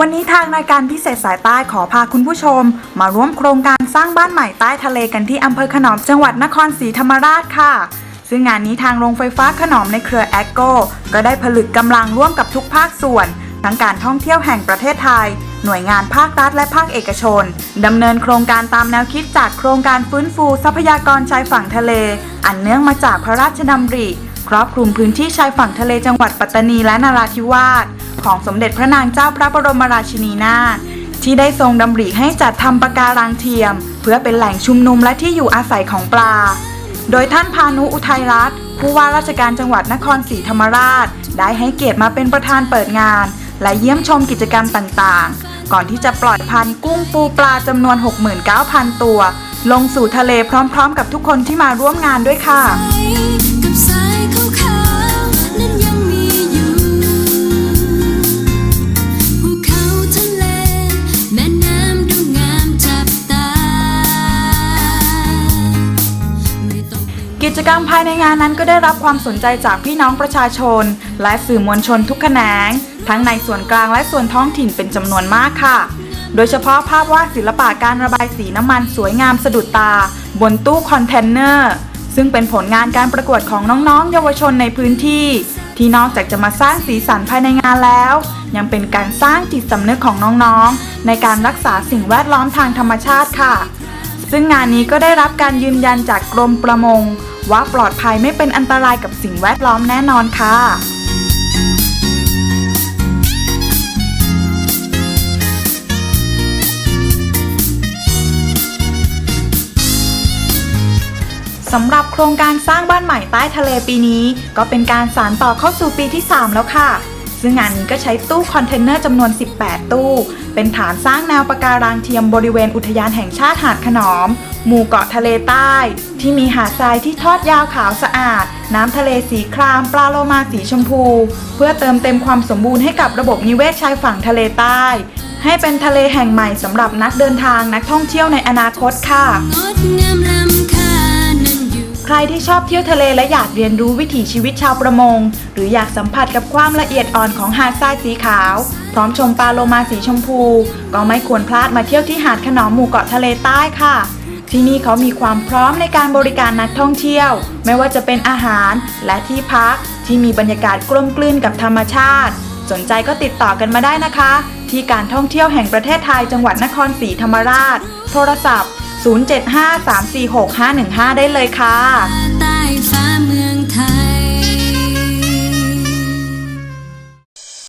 วันนี้ทางรายการพิเศษสายใต้ขอพาคุณผู้ชม มาร่วมโครงการสร้างบ้านใหม่ใต้ทะเลกันที่อำเภอขนอมจังหวัดนครศรีธรรมราชค่ะ ซึ่งงานนี้ทางโรงไฟฟ้าขนอมในเครือแอคโกก็ได้ผลึกกำลังร่วมกับทุกภาคส่วน ทั้งการท่องเที่ยวแห่งประเทศไทย หน่วยงานภาครัฐและภาคเอกชนดำเนินโครงการตามแนวคิดจากโครงการฟื้นฟูทรัพยากรชายฝั่งทะเล อันเนื่องมาจากพระราชดำริ ครอบคลุมพื้นที่ชายฝั่งทะเลจังหวัดปัตตานีและนราธิวาส ของสมเด็จพระนางเจ้าพระบรมราชินีนาถที่ได้ทรงดำริให้จัดทำปะการังเทียม เพื่อเป็นแหล่งชุมนุมและที่อยู่อาศัยของปลา โดยท่านพานุอุทัยรัตน์ผู้ว่าราชการจังหวัดนครศรีธรรมราช ได้ให้เกียรติมาเป็นประธานเปิดงาน และเยี่ยมชมกิจกรรมต่างๆ ก่อนที่จะปล่อยพันธุ์กุ้งปูปลาจำนวน 69,000 ตัว ลงสู่ทะเลพร้อมๆ กับทุกคนที่มาร่วมงานด้วยค่ะ กิจกรรมภายในงานนั้นก็ได้รับความสนใจจากพี่น้องประชาชน และสื่อมวลชนทุกแขนง ทั้งในส่วนกลางและส่วนท้องถิ่นเป็นจำนวนมากค่ะ โดยเฉพาะภาพวาดศิลปะการระบายสีน้ำมันสวยงามสะดุดตา บนตู้คอนเทนเนอร์ ซึ่งเป็นผลงานการประกวดของน้องๆ เยาวชนในพื้นที่ ที่นอกจากจะมาสร้างสีสันภายในงานแล้ว ยังเป็นการสร้างจิตสำนึกของน้องๆ ในการรักษาสิ่งแวดล้อมทางธรรมชาติค่ะ ซึ่งงานนี้ก็ได้รับการยืนยันจากกรมประมง ว่าปลอดภัยไม่เป็นอันตรายกับสิ่งแวดล้อมแน่นอนค่ะสำหรับโครงการสร้างบ้านใหม่ใต้ทะเลปีนี้ ก็เป็นการสานต่อเข้าสู่ปีที่ 3 แล้วค่ะ ซึ่งงานนี้ก็ใช้ตู้คอนเทนเนอร์จำนวน 18 ตู้ เป็นฐานสร้างแนวปะการังเทียมบริเวณอุทยานแห่งชาติหาดขนอม หมู่เกาะทะเลใต้ ที่มีหาดทรายที่ทอดยาวขาวสะอาด น้ำทะเลสีคราม ปลาโลมาสีชมพู เพื่อเติมเต็มความสมบูรณ์ให้กับระบบนิเวศชายฝั่งทะเลใต้ ให้เป็นทะเลแห่งใหม่สำหรับนักเดินทางนักท่องเที่ยวในอนาคตค่ะใครที่ชอบเที่ยวทะเลและอยากเรียนรู้วิถีชีวิตชาวประมง หรืออยากสัมผัสกับความละเอียดอ่อนของหาดทรายสีขาว พร้อมชมปลาโลมาสีชมพู ก็ไม่ควรพลาดมาเที่ยวที่หาดขนอมหมู่เกาะทะเลใต้ค่ะ ที่นี่เขามีความพร้อมในการบริการนักท่องเที่ยว ไม่ว่าจะเป็นอาหารและที่พักที่มีบรรยากาศกลมกลืนกับธรรมชาติ สนใจก็ติดต่อกันมาได้นะคะ ที่การท่องเที่ยวแห่งประเทศไทยจังหวัดนครศรีธรรมราช โทรศัพท์ 075-346-515 ได้เลยค่ะ